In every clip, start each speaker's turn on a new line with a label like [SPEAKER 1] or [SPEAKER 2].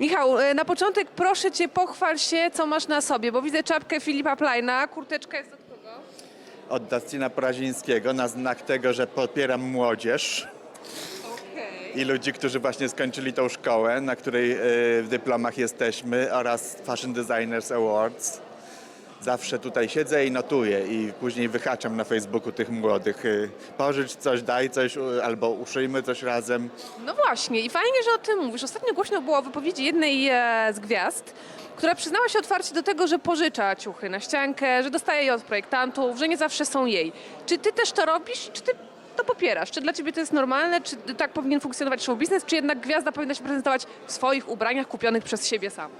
[SPEAKER 1] Michał, e, na początek proszę cię pochwal się, co masz na sobie, bo widzę czapkę Filipa Plajna, kurteczka jest od kogo?
[SPEAKER 2] Od Dustina Porazińskiego na znak tego, że popieram młodzież i ludzi, którzy właśnie skończyli tą szkołę, na której e, w dyplomach jesteśmy oraz Fashion Designers Awards. Zawsze tutaj siedzę i notuję i później wyhaczam na Facebooku tych młodych. e, Pożycz coś, daj coś albo uszyjmy coś razem.
[SPEAKER 1] No właśnie i fajnie, że o tym mówisz. Ostatnio głośno było o wypowiedzi jednej e, z gwiazd, która przyznała się otwarcie do tego, że pożycza ciuchy na ściankę, że dostaje je od projektantów, że nie zawsze są jej. Czy ty też to robisz? Czy ty to popierasz? Czy dla ciebie to jest normalne? Czy tak powinien funkcjonować show biznes? Czy jednak gwiazda powinna się prezentować w swoich ubraniach kupionych przez siebie sam?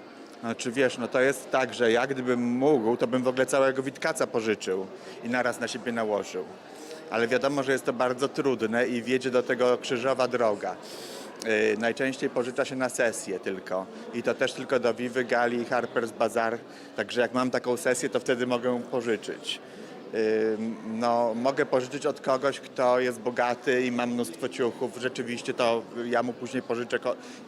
[SPEAKER 2] Znaczy wiesz, no to jest tak, że ja gdybym mógł, to bym w ogóle całego Witkaca pożyczył i naraz na siebie nałożył. Ale wiadomo, że jest to bardzo trudne i wiedzie do tego krzyżowa droga. Yy, najczęściej pożycza się na sesję tylko i to też tylko do Vivy, Gali i Harper's Bazaar. Także jak mam taką sesję, to wtedy mogę pożyczyć. No, mogę pożyczyć od kogoś, kto jest bogaty i ma mnóstwo ciuchów. Rzeczywiście to ja mu później pożyczę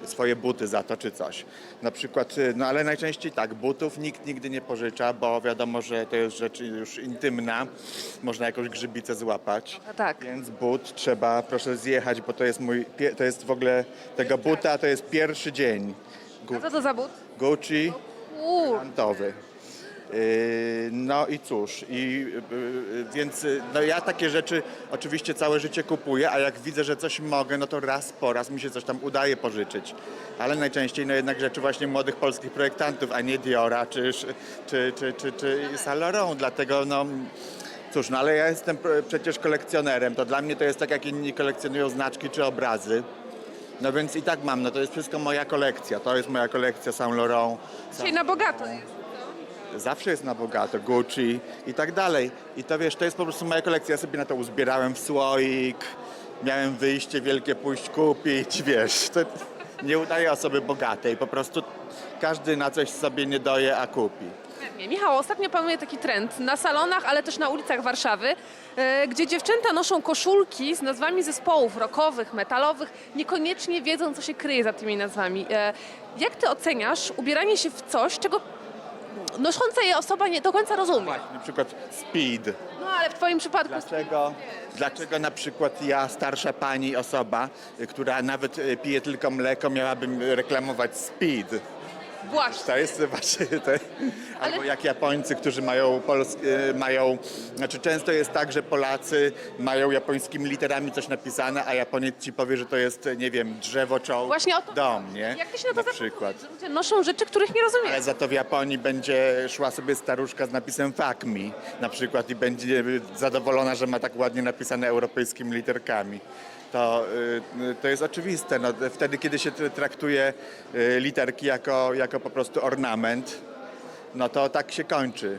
[SPEAKER 2] swoje buty za to czy coś. Na przykład, yy, no ale najczęściej tak, butów nikt nigdy nie pożycza, bo wiadomo, że to jest rzecz już intymna. Można jakąś grzybicę złapać.
[SPEAKER 1] A tak.
[SPEAKER 2] Więc but trzeba, proszę zjechać, bo to jest mój, to jest w ogóle tego buta, to jest pierwszy dzień. Gu-
[SPEAKER 1] A co to za but?
[SPEAKER 2] Gucci.
[SPEAKER 1] Uuu,
[SPEAKER 2] No i cóż, i yy, więc yy, no ja takie rzeczy oczywiście całe życie kupuję, a jak widzę, że coś mogę, no to raz po raz mi się coś tam udaje pożyczyć. Ale najczęściej no jednak rzeczy właśnie młodych polskich projektantów, a nie Diora czy, czy, czy, czy, czy Saint Laurent. Dlatego no cóż, no ale ja jestem pr- przecież kolekcjonerem, to dla mnie to jest tak jak inni kolekcjonują znaczki czy obrazy. No więc i tak mam, no to jest wszystko moja kolekcja. To jest moja kolekcja Saint Laurent.
[SPEAKER 1] dzisiaj na bogato jest.
[SPEAKER 2] Zawsze jest na bogato, Gucci i tak dalej. I to wiesz, to jest po prostu moja kolekcja. Ja sobie na to uzbierałem w słoik, miałem wyjście wielkie pójść kupić, wiesz. To nie udaje osoby bogatej, po prostu każdy na coś sobie nie doje, a kupi.
[SPEAKER 1] Michał, ostatnio panuje taki trend na salonach, ale też na ulicach Warszawy, e, gdzie dziewczęta noszą koszulki z nazwami zespołów rockowych, metalowych, niekoniecznie wiedzą, co się kryje za tymi nazwami. E, jak ty oceniasz ubieranie się w coś, czego nosząca je osoba nie do końca rozumie?
[SPEAKER 2] Na przykład speed.
[SPEAKER 1] No ale w twoim przypadku...
[SPEAKER 2] Dlaczego, dlaczego na przykład ja, starsza pani osoba, y, która nawet y, pije tylko mleko, miałabym reklamować speed?
[SPEAKER 1] Właśnie.
[SPEAKER 2] To jest właśnie te, albo jak Japońcy, którzy mają, pols, y, mają, znaczy często jest tak, że Polacy mają japońskimi literami coś napisane, a Japoniec ci powie, że to jest, nie wiem, drzewo, czołg,
[SPEAKER 1] Właśnie o to
[SPEAKER 2] dom, nie?
[SPEAKER 1] Jak ty się na to
[SPEAKER 2] na przykład.
[SPEAKER 1] że ludzie noszą rzeczy, których nie rozumiesz?
[SPEAKER 2] Ale za to w Japonii będzie szła sobie staruszka z napisem fuck me na przykład i będzie zadowolona, że ma tak ładnie napisane europejskimi literkami. To, y, to jest oczywiste. No, wtedy, kiedy się traktuje y, literki jako, jako po prostu ornament, no to tak się kończy.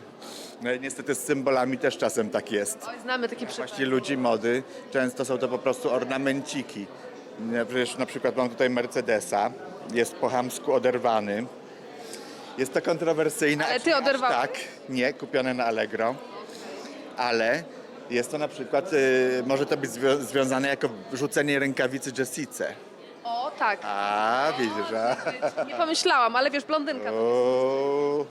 [SPEAKER 2] No, niestety z symbolami też czasem tak jest.
[SPEAKER 1] Oj, znamy takie przykłady.
[SPEAKER 2] Właśnie ludzi mody często są to po prostu ornamenciki. Przecież na przykład mam tutaj Mercedesa, jest po chamsku oderwany. Jest to kontrowersyjne.
[SPEAKER 1] Ale ty oderwałeś?
[SPEAKER 2] Tak, nie, kupione na Allegro. Ale jest to na przykład, y, może to być zwią- związane jako rzucenie rękawicy Jessice.
[SPEAKER 1] O tak.
[SPEAKER 2] A, widzisz, a?
[SPEAKER 1] Nie pomyślałam, ale wiesz, blondynka.
[SPEAKER 2] O.